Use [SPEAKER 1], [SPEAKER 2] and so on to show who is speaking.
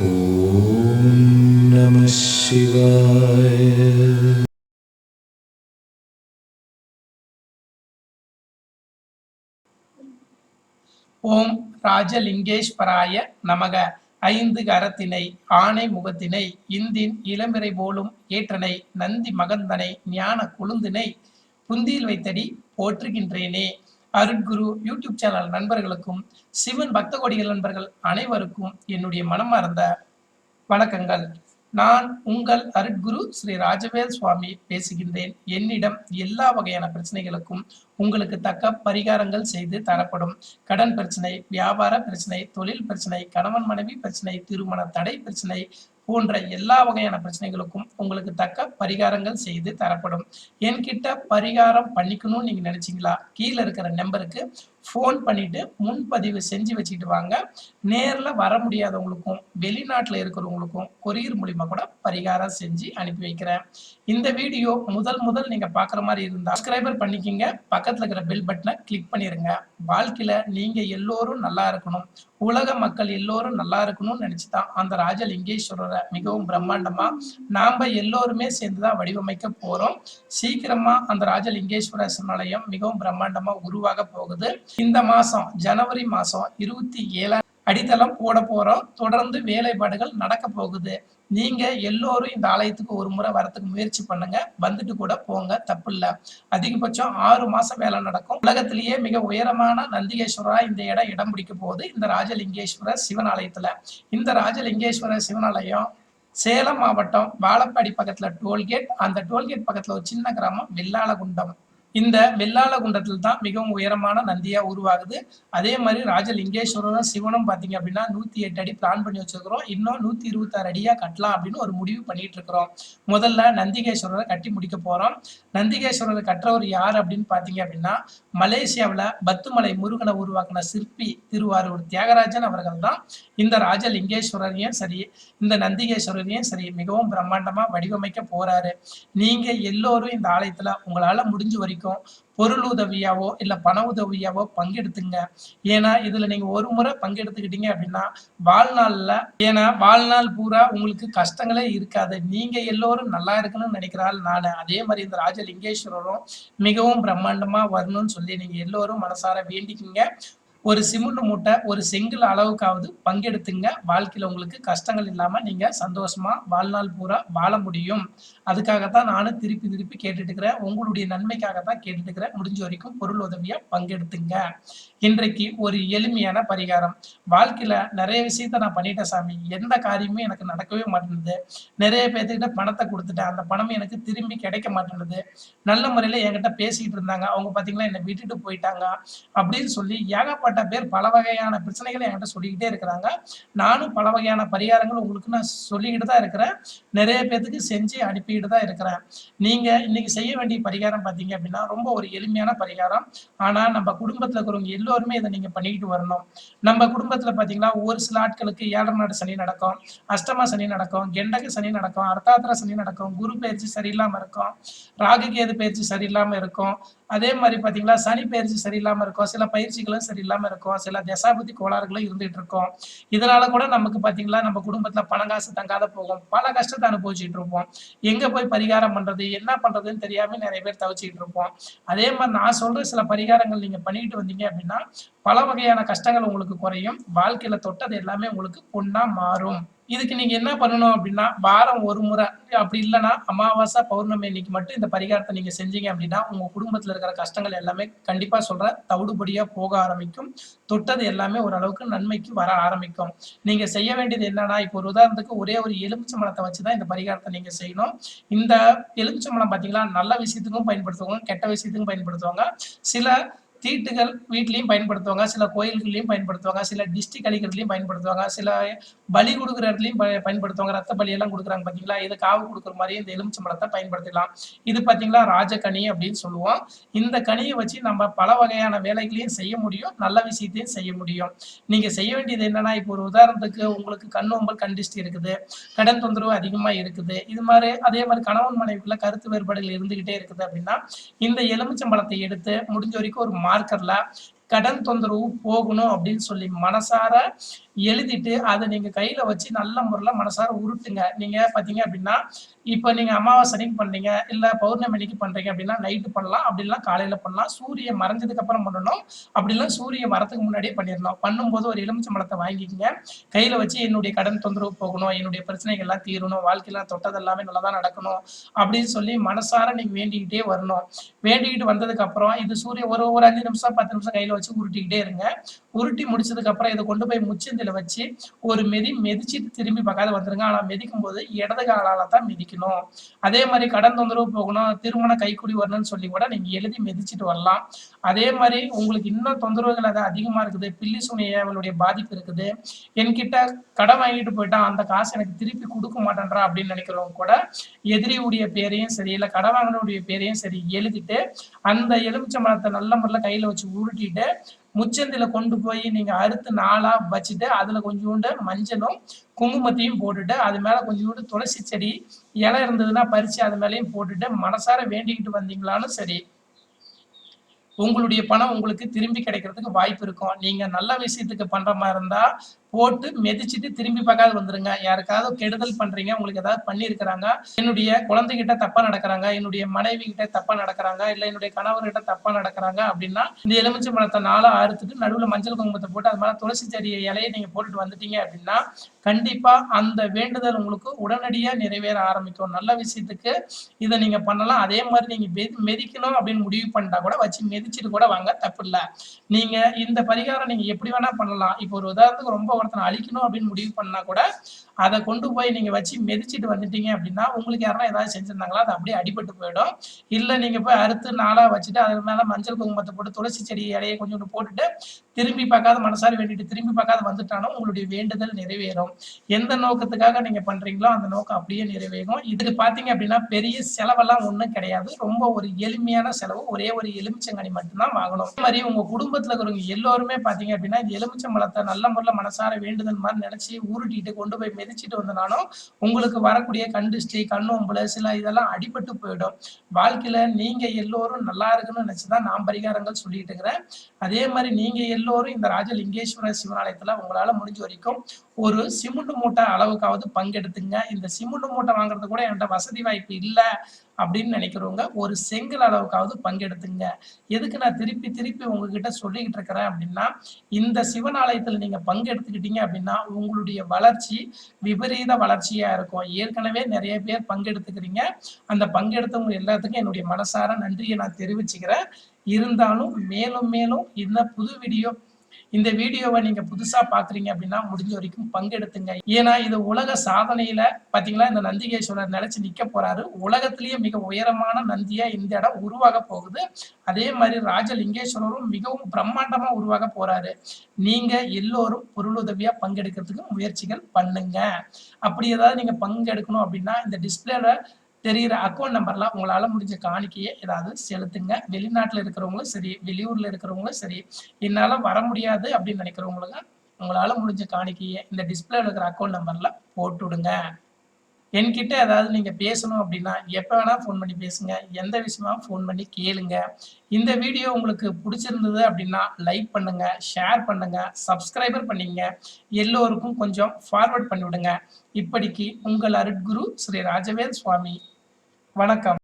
[SPEAKER 1] ஓம் நம ராஜலிங்கேஸ்வராய நமக. ஐந்து கரத்தினை ஆணை முகத்தினை இந்தின் இளமிறை போலும் ஏற்றனை நந்தி மகந்தனை ஞான குழுந்தினை புந்தியில் வைத்தடி போற்றுகின்றேனே. அருட்குரு யூடியூப் சேனல் நண்பர்களுக்கும் சிவன் பக்த கோடிகள் நண்பர்கள் அனைவருக்கும் என்னுடைய மனமார்ந்த வணக்கங்கள். நான் உங்கள் அருட்குரு ஸ்ரீ ராஜவேல் சுவாமி பேசுகின்றேன். என்னிடம் எல்லா வகையான பிரச்சனைகளுக்கும் உங்களுக்கு தக்க பரிகாரங்கள் செய்து தரப்படும். கடன் பிரச்சனை வியாபார பிரச்சனை தொழில் பிரச்சனை கணவன் மனைவி பிரச்சனை திருமண தடை பிரச்சனை போன்ற எல்லா வகையான பிரச்சனைகளுக்கும் உங்களுக்கு தக்க பரிகாரங்கள் செய்து தரப்படும். என்கிட்ட பரிகாரம் பண்ணிக்கணும்னு நீங்க நினைச்சீங்களா? கீழே இருக்கிற நம்பருக்கு ஃபோன் பண்ணிட்டு முன்பதிவு செஞ்சு வச்சுட்டு வாங்க. நேரில் வர முடியாதவங்களுக்கும் வெளிநாட்டில் இருக்கிறவங்களுக்கும் கொரியர் மூலிமா கூட பரிகாரம் செஞ்சு அனுப்பி வைக்கிறேன். இந்த வீடியோ முதல் முதல் நீங்க பாக்குற மாதிரி இருந்தால் சப்ஸ்கிரைபர் பண்ணிக்கிங்க. பக்கத்தில் இருக்கிற பெல் பட்டனை கிளிக் பண்ணிருங்க. வாழ்க்கையில நீங்க எல்லோரும் நல்லா இருக்கணும். உலக மக்கள் எல்லோரும் நல்லா இருக்கணும்னு நினைச்சுதான் அந்த ராஜலிங்கேஸ்வரர் மிகவும் பிரம்மாண்டமா நாம எல்லோருமே சேர்ந்துதான் வடிவமைக்க போறோம். சீக்கிரமா அந்த ராஜலிங்கேஸ்வர சரணாலயம் மிகவும் பிரம்மாண்டமா உருவாக போகுது. இந்த மாசம் ஜனவரி மாசம் இருபத்தி ஏழாம் அடித்தளம் போட போறோம். தொடர்ந்து வேலைப்பாடுகள் நடக்க போகுது. நீங்க எல்லோரும் இந்த ஆலயத்துக்கு ஒரு முறை வரத்துக்கு முயற்சி பண்ணுங்க. வந்துட்டு கூட போங்க. தப்பு இல்ல. அதிகபட்சம் ஆறு மாசம் வேலை நடக்கும். உலகத்திலேயே மிக உயரமான நந்திகேஸ்வரா இந்த இடம் இடம் பிடிக்க போகுது. இந்த ராஜலிங்கேஸ்வரர் சிவன் ஆலயத்துல இந்த ராஜலிங்கேஸ்வரர் சிவனாலயம் சேலம் மாவட்டம் வாழப்பாடி பக்கத்துல டோல்கேட். அந்த டோல்கேட் பக்கத்துல ஒரு சின்ன கிராமம் வெள்ளாளகுண்டம். இந்த வெள்ளாளகுண்டத்தில் தான் மிகவும் உயரமான நந்தியா உருவாகுது. அதே மாதிரி ராஜலிங்கேஸ்வரரும் சிவனும் பார்த்தீங்க அப்படின்னா நூத்தி எட்டு அடி பிளான் பண்ணி வச்சிருக்கிறோம். இன்னும் நூத்தி இருபத்தாறு அடியா கட்டலாம் அப்படின்னு ஒரு முடிவு பண்ணிட்டு இருக்கிறோம். முதல்ல நந்திகேஸ்வரரை கட்டி முடிக்க போறோம். நந்திகேஸ்வரரை கட்டுறவர் யார் அப்படின்னு பார்த்தீங்க அப்படின்னா மலேசியாவில் பத்துமலை முருகனை உருவாக்கின சிற்பி திருவாரூர் தியாகராஜன் அவர்கள் தான். இந்த ராஜலிங்கேஸ்வரரையும் சரி இந்த நந்திகேஸ்வரரையும் சரி மிகவும் பிரம்மாண்டமாக வடிவமைக்க போறாரு. நீங்க எல்லோரும் இந்த ஆலயத்துல உங்களால முடிஞ்ச வரைக்கும் பொருள் உதவியாவோ இல்ல பண உதவியாவோ பங்கெடுத்துங்க. ஏன்னா இதுல நீங்க ஒரு முறை பங்கெடுத்துக்கிட்டீங்க அப்படின்னா வாழ்நாள்ல ஏன்னா வாழ்நாள் பூரா உங்களுக்கு கஷ்டங்களே இருக்காது. நீங்க எல்லோரும் நல்லா இருக்கணும்னு நினைக்கிறாள் நானு. அதே மாதிரி இந்த ராஜலிங்கேஸ்வரரும் மிகவும் பிரம்மாண்டமா வரணும்னு சொல்லி நீங்க எல்லோரும் மனசார வேண்டிக்கிங்க. ஒரு சிமெண்ட் மூட்டை ஒரு செங்கல் அளவுக்காவது பங்கெடுத்துங்க. வாழ்க்கையில் உங்களுக்கு கஷ்டங்கள் இல்லாமல் நீங்கள் சந்தோஷமாக வாழ்நாள் பூரா வாழ முடியும். அதுக்காகத்தான் நானும் திருப்பி திருப்பி கேட்டுட்டு இருக்கிறேன் உங்களுடைய நன்மைக்காகத்தான் கேட்டுட்டு இருக்கிறேன் முடிஞ்ச வரைக்கும் பொருள் உதவியாக பங்கெடுத்துங்க. இன்றைக்கு ஒரு எளிமையான பரிகாரம். வாழ்க்கையில் நிறைய விஷயத்த நான் பண்ணிட்டேன் சாமி. எந்த காரியமும் எனக்கு நடக்கவே மாட்டேங்குது நிறைய பேர்த்துக்கிட்ட பணத்தை கொடுத்துட்டேன். அந்த பணம் எனக்கு திரும்பி கிடைக்க மாட்டேங்குது நல்ல முறையில் என்கிட்ட பேசிக்கிட்டு இருந்தாங்க. அவங்க பார்த்தீங்கன்னா என்னை விட்டுட்டு போயிட்டாங்க. அப்படின்னு சொல்லி ஏகப்பட்ட பேர் பல வகையான பிரச்சனைகளை என்கிட்ட சொல்லிக்கிட்டே இருக்கிறாங்க. நானும் பல வகையான பரிகாரங்கள் உங்களுக்கு நான் சொல்லிக்கிட்டு தான் இருக்கிறேன். நிறைய பேர்த்துக்கு செஞ்சு அனுப்பிக்கிட்டு தான் இருக்கிறேன். நீங்க இன்னைக்கு செய்ய வேண்டிய பரிகாரம் பார்த்தீங்க அப்படின்னா ரொம்ப ஒரு எளிமையான பரிகாரம். ஆனால் நம்ம குடும்பத்தில் இருக்கிறவங்க எல்லோருமே இதை நீங்க பண்ணிக்கிட்டு வரணும். நம்ம குடும்பத்தில் பார்த்தீங்கன்னா ஒரு சில ஆட்களுக்கு ஏழரை நாடு சனி நடக்கும் அஷ்டம சனி நடக்கும் கெண்டக சனி நடக்கும் அர்த்தாத்திர சனி நடக்கும் குரு பயிற்சி சரியில்லாமல் இருக்கும் ராகு கேது பயிற்சி சரியில்லாமல் இருக்கும். அதே மாதிரி பார்த்தீங்கன்னா சனி பயிற்சி சரியில்லாமல் இருக்கும் சில பயிற்சிகளும் சரியில்லாம இருக்கும். சில தசாபதி கோளாறுகளும் இருந்துட்டு இருக்கும். இதனால கூட நமக்கு பாத்தீங்களா நம்ம குடும்பத்துல பணம் காசு தங்காத போகும். பல கஷ்டத்தை அனுபவிச்சுட்டு இருப்போம். எங்க போய் பரிகாரம் பண்றது என்ன பண்றதுன்னு தெரியாம நிறைய பேர் தவிச்சிட்டு இருப்போம். அதே மாதிரி நான் சொல்ற சில பரிகாரங்கள் நீங்க பண்ணிட்டு வந்தீங்க அப்படின்னா பல வகையான கஷ்டங்கள் உங்களுக்கு குறையும். வாழ்க்கையில தொட்டது எல்லாமே உங்களுக்கு பொண்ணா மாறும். இதுக்கு நீங்க என்ன பண்ணணும் அப்படின்னா வாரம் ஒரு முறை அப்படி இல்லைன்னா அமாவாசை பௌர்ணமி இன்னைக்கு மட்டும் இந்த பரிகாரத்தை நீங்க செஞ்சீங்க அப்படின்னா உங்க குடும்பத்துல இருக்கிற கஷ்டங்கள் எல்லாமே கண்டிப்பா சொல்ற தவிடுபடியா போக ஆரம்பிக்கும். தொட்டது எல்லாமே ஓரளவுக்கு நன்மைக்கு வர ஆரம்பிக்கும். நீங்க செய்ய வேண்டியது என்னன்னா இப்போ ஒரு உதாரணத்துக்கு ஒரே ஒரு எலுமிச்சம்பழத்தை வச்சுதான் இந்த பரிகாரத்தை நீங்க செய்யணும். இந்த எலுமிச்சம்பழம் பாத்தீங்களா நல்ல விஷயத்துக்கும் பயன்படுத்துவாங்க கெட்ட விஷயத்துக்கும் பயன்படுத்துவாங்க. சில தீட்டுகள் வீட்லேயும் பயன்படுத்துவாங்க சில கோயில்கள்லையும் பயன்படுத்துவாங்க சில டிஸ்ட்ரிக் அழிக்கிறதுலையும் பயன்படுத்துவாங்க சில பலி கொடுக்குற இடத்துலையும் பயன்படுத்துவாங்க ரத்த பலி எல்லாம் கொடுக்குறாங்க பார்த்தீங்களா இது காவு கொடுக்குற மாதிரி இந்த எலுமிச்சம்பழத்தை பயன்படுத்திக்கலாம் இது பார்த்தீங்களா ராஜகனி அப்படின்னு சொல்லுவோம். இந்த கனியை வச்சு நம்ம பல வகையான வேலைகளையும் செய்ய முடியும் நல்ல விஷயத்தையும் செய்ய முடியும். நீங்க செய்ய வேண்டியது என்னன்னா இப்போ ஒரு உதாரணத்துக்கு உங்களுக்கு கண்ணோம்பல் கண்டிஸ்ட் இருக்குது கடன் தொந்தரவு அதிகமாக இருக்குது. இது மாதிரி அதே மாதிரி கணவன் மனைவிக்குள்ள கருத்து வேறுபாடுகள் இருந்துகிட்டே இருக்குது அப்படின்னா இந்த எலுமிச்சம்பழத்தை எடுத்து முடிஞ்ச வரைக்கும் ஒரு மார்க்கர்ல கடன் தொந்தரவு போகணும் அப்படின்னு சொல்லி மனசார எழுதிட்டு அதை நீங்க கையில வச்சு நல்ல முறையில் மனசார உருட்டுங்க. நீங்க பாத்தீங்க அப்படின்னா இப்போ நீங்க அமாவாசை அன்னைக்கு பண்றீங்க இல்ல பௌர்ணமி அன்னைக்கு பண்றீங்க அப்படின்னா நைட்டு பண்ணலாம். அப்படிலாம் காலையில பண்ணலாம். சூரியன் மறைஞ்சதுக்கு அப்புறம் பண்ணணும். அப்படிலாம் சூரிய வரத்துக்கு முன்னாடியே பண்ணிடணும் பண்ணும்போது ஒரு எலுமிச்சம்பழத்தை வாங்கிக்கங்க. கையில வச்சு என்னுடைய கடன் தொந்தரவு போகணும் என்னுடைய பிரச்சனைகள் எல்லாம் தீரணும் வாழ்க்கையில தொட்டது எல்லாமே நல்லா தான் நடக்கணும் அப்படின்னு சொல்லி மனசார நீங்க வேண்டிக்கிட்டே வரணும். வேண்டிக்கிட்டு வந்ததுக்கு அப்புறம் இது சூரிய ஒரு ஒரு அஞ்சு நிமிஷம் பத்து நிமிஷம் கையில வச்சு உருட்டிக்கிட்டே இருங்க. உருட்டி முடிச்சதுக்கு அப்புறம் இதை கொண்டு போய் முச்சந்தில வச்சு ஒரு மெதி மெதிச்சுட்டு திரும்பி பார்க்காத வந்துருங்க ஆனா மெதிக்கும் போது இடது காலால தான் மிதிக்கணும். அதே மாதிரி கடன் தொந்தரவு போகணும் திருமண கைக்குடி வரணும்னு சொல்லி கூட நீங்க எழுதி மிதிச்சிட்டு வரலாம். அதே மாதிரி உங்களுக்கு இன்னும் தொந்தரவுகள் அது அதிகமா இருக்குது பில்லி சுனியவளுடைய பாதிப்பு இருக்குது என்கிட்ட கடன் வாங்கிட்டு போயிட்டான் அந்த காசு எனக்கு திருப்பி கொடுக்க மாட்டேன்றா அப்படின்னு நினைக்கிறவங்க கூட எதிரியுடைய பேரையும் சரி இல்லை கடன் வாங்கினுடைய பேரையும் சரி எழுதிட்டு அந்த எலுமிச்சம்பழத்தை நல்ல முறையில் கையில் வச்சு உருட்டிட்டு முச்சந்தில கொண்டு போய் நீங்க அறுத்து நாளா வச்சுட்டு அதுல கொஞ்சோண்டு மஞ்சளும் குங்குமத்தையும் போட்டுட்டு அது மேல கொஞ்சோண்டு துளசி செடி இலை இருந்ததுன்னா பறிச்சு அது மேலேயும் போட்டுட்டு மனசார வேண்டிக்கிட்டு வந்தீங்களாலும் சரி. உங்களுடைய பணம் உங்களுக்கு திரும்பி கிடைக்கிறதுக்கு வாய்ப்பு இருக்கும். நீங்க நல்ல விஷயத்துக்கு பண்ற மாதிரி இருந்தா போட்டு மெதிச்சுட்டு திரும்பி பார்க்காத வந்துருங்க. யாருக்காவது கெடுதல் பண்றீங்க உங்களுக்கு ஏதாவது பண்ணியிருக்கிறாங்க என்னுடைய குழந்தைகிட்ட தப்பா நடக்கிறாங்க என்னுடைய மனைவி கிட்ட தப்பா நடக்கிறாங்க இல்ல என்னுடைய கணவர்கிட்ட தப்பா நடக்கிறாங்க அப்படின்னா இந்த எலுமிச்சை பழத்தை நாளா அறுத்துட்டு நடுவுல மஞ்சள் குங்குமத்தை போட்டு அது மேல துளசி செடி இலையை நீங்க போட்டுட்டு வந்துட்டீங்க அப்படின்னா கண்டிப்பா அந்த வேண்டுதல் உங்களுக்கு உடனடியா நிறைவேற ஆரம்பிக்கும். நல்ல விஷயத்துக்கு இதை நீங்க பண்ணலாம். அதே மாதிரி நீங்க மெதிக்கணும் அப்படின்னு முடிவு பண்ணிட்டா கூட வச்சு மிதிச்சுட்டு கூட வாங்க தப்பு இல்ல நீங்க இந்த பரிகாரம் நீங்க எப்படி வேணா பண்ணலாம். இப்போ ஒரு உதாரணத்துக்கு ரொம்ப ஒருத்தனை அழிக்கணும் அப்படின்னு முடிவு பண்ணா கூட அதை கொண்டு போய் நீங்க வச்சு மெதிச்சுட்டு வந்துட்டீங்க அப்படின்னா உங்களுக்கு யாரா ஏதாவது செஞ்சிருந்தாங்களா? அது அப்படியே அடிபட்டு போயிடும். இல்ல நீங்க போய் அறுத்து நாளா வச்சுட்டு அது மேல மஞ்சள் குங்குமத்தை போட்டு துளசி செடி இலையை கொஞ்சோண்டு போட்டுட்டு திரும்பி பார்க்காத மனசாரி வேண்டிட்டு திரும்பி பார்க்காத வந்துட்டாலும் உங்களுடைய வேண்டுதல் நிறைவேறும். எந்த நோக்கத்துக்காக நீங்க பண்றீங்களோ அந்த நோக்கம் அப்படியே நிறைவேறும். இதுக்கு பாத்தீங்க அப்படின்னா பெரிய செலவெல்லாம் ஒண்ணும் கிடையாது. ரொம்ப ஒரு எளிமையான செலவு. ஒரே ஒரு எலுமிச்சங்கனி மட்டும்தான் வாங்கணும். அதே மாதிரி உங்க குடும்பத்துல இருக்கிறவங்க எல்லோருமே பாத்தீங்க அப்படின்னா இந்த எலுமிச்சம்பழத்தை நல்ல முறையில் மனசார வேண்டுதல் மாதிரி நினைச்சு உருட்டிட்டு கொண்டு போய் மிதிச்சிட்டு வந்தனாலும் உங்களுக்கு வரக்கூடிய கண்டிஷ்டி கண்ணோம்புல சில இதெல்லாம் அடிபட்டு போயிடும். வாழ்க்கையில நீங்க எல்லோரும் நல்லா இருக்குன்னு நினைச்சுதான் நான் பரிகாரங்கள் சொல்லிட்டு இருக்கிறேன். அதே மாதிரி நீங்க எல்லோரும் இந்த ராஜலிங்கேஸ்வர சிவனாலயத்துல உங்களால முடிஞ்ச வரைக்கும் ஒரு சிமெண்ட் மூட்டை அளவுக்காவது பங்கெடுத்துங்க. இந்த சிமெண்ட் மூட்டை வாங்குறது கூட என்கிட்ட வசதி வாய்ப்பு இல்லை. அப்படின்னு நினைக்கிறவங்க ஒரு செங்கல் அளவுக்காவது பங்கெடுத்துங்க. எதுக்கு நான் திருப்பி திருப்பி உங்ககிட்ட சொல்லிக்கிட்டு இருக்கிறேன் அப்படின்னா இந்த சிவனாலயத்துல நீங்க பங்கெடுத்துக்கிட்டீங்க அப்படின்னா உங்களுடைய வளர்ச்சி விபரீத வளர்ச்சியா இருக்கும். ஏற்கனவே நிறைய பேர் பங்கெடுத்துக்கிறீங்க. அந்த பங்கெடுத்தவங்க எல்லாத்துக்கும் என்னுடைய மனசார நன்றியை நான் தெரிவிச்சுக்கிறேன். இருந்தாலும் மேலும் மேலும் இந்த புது வீடியோ இந்த வீடியோவை நீங்க புதுசா பாக்குறீங்க அப்படின்னா முடிஞ்ச வரைக்கும் பங்கெடுத்துங்க. ஏன்னா இது உலக சாதனையில பாத்தீங்களா இந்த நந்திகேஸ்வரர் நினைச்சு நிக்க போறாரு. உலகத்திலேயே மிக உயரமான நந்தியா இந்த இடம் உருவாக போகுது. அதே மாதிரி ராஜலிங்கேஸ்வரரும் மிகவும் பிரம்மாண்டமா உருவாக போறாரு. நீங்க எல்லோரும் பொருளுதவியா பங்கெடுக்கிறதுக்கு முயற்சிகள் பண்ணுங்க. அப்படி ஏதாவது நீங்க பங்கெடுக்கணும் அப்படின்னா இந்த டிஸ்பிளேல தெரிகிற அக்கௌண்ட் நம்பர்லாம் உங்களால் முடிஞ்ச காணிக்கையை ஏதாவது செலுத்துங்க. வெளிநாட்டில் இருக்கிறவங்களும் சரி வெளியூரில் இருக்கிறவங்களும் சரி என்னால் வர முடியாது அப்படின்னு நினைக்கிறவங்களுக்கு உங்களால் முடிஞ்ச காணிக்கையை இந்த டிஸ்பிளேல இருக்கிற அக்கௌண்ட் நம்பரில் போட்டு விடுங்க என்கிட்ட ஏதாவது நீங்கள் பேசணும் அப்படின்னா எப்போ வேணால் ஃபோன் பண்ணி பேசுங்க. எந்த விஷயமா ஃபோன் பண்ணி கேளுங்க. இந்த வீடியோ உங்களுக்கு பிடிச்சிருந்தது அப்படின்னா லைக் பண்ணுங்க ஷேர் பண்ணுங்க சப்ஸ்கிரைபர் பண்ணிங்க. எல்லோருக்கும் கொஞ்சம் ஃபார்வர்ட் பண்ணிவிடுங்க. இப்படிக்கு உங்கள் அருட்குரு ஸ்ரீ ராஜவேல் சுவாமி. வணக்கம்.